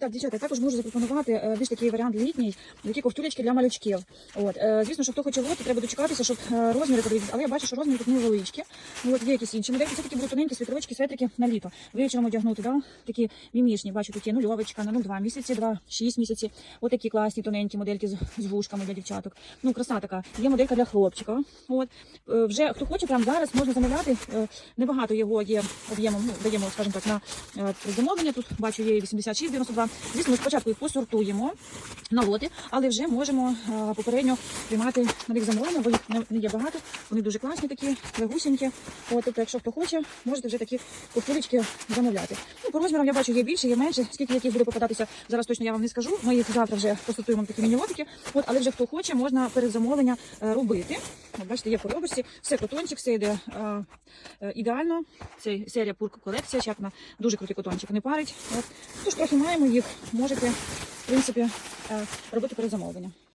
Так, дівчата, також можу запропонувати е, більш такий варіант літній, такі ковтулечки для малючків. От, е, звісно, що хто хоче лоти, треба дочекатися, щоб е, розміри подивитися. Але я бачу, що розміри тут невеличкі. От, є якісь інші модельки. Це такі будуть тоненькі світровички, светрики на літо. Вечором одягнути, да? такі мімішні. Бачу, тут є нульовочка на 0,2 місяці, 2, 6 місяці. От такі класні тоненькі модельки з, з вушками для дівчаток. Ну, краса така. Є моделька для хлопчика. От. Вже хто хоче, прямо зараз можна замовляти. Небагато його є об'ємом, ну, даємо, скажімо так, на замовлення. Тут бачу, є 86,92. Звісно, спочатку їх посортуємо на лоти, але вже можемо е, попередньо приймати на них замовлення, бо їх не, є багато. Вони дуже класні такі, легусінькі. От, тобто, якщо хто хоче, можете вже такі ковтулечки замовляти. Ну, по розмірам я бачу, є більше, є менше. Скільки яких буде попадатися, зараз точно я вам не скажу. Ми їх завтра вже посортуємо такі міні-лотики. От, але вже хто хоче, можна перед замовлення е, робити. От, бачите, є в коробочці, все котончик, все йде е, е, ідеально. Це серія Пурка колекція, чапна, дуже крутий котончик, не парить. От. Тож трохи маємо їх, можете, в принципі, е, робити перед замовленням.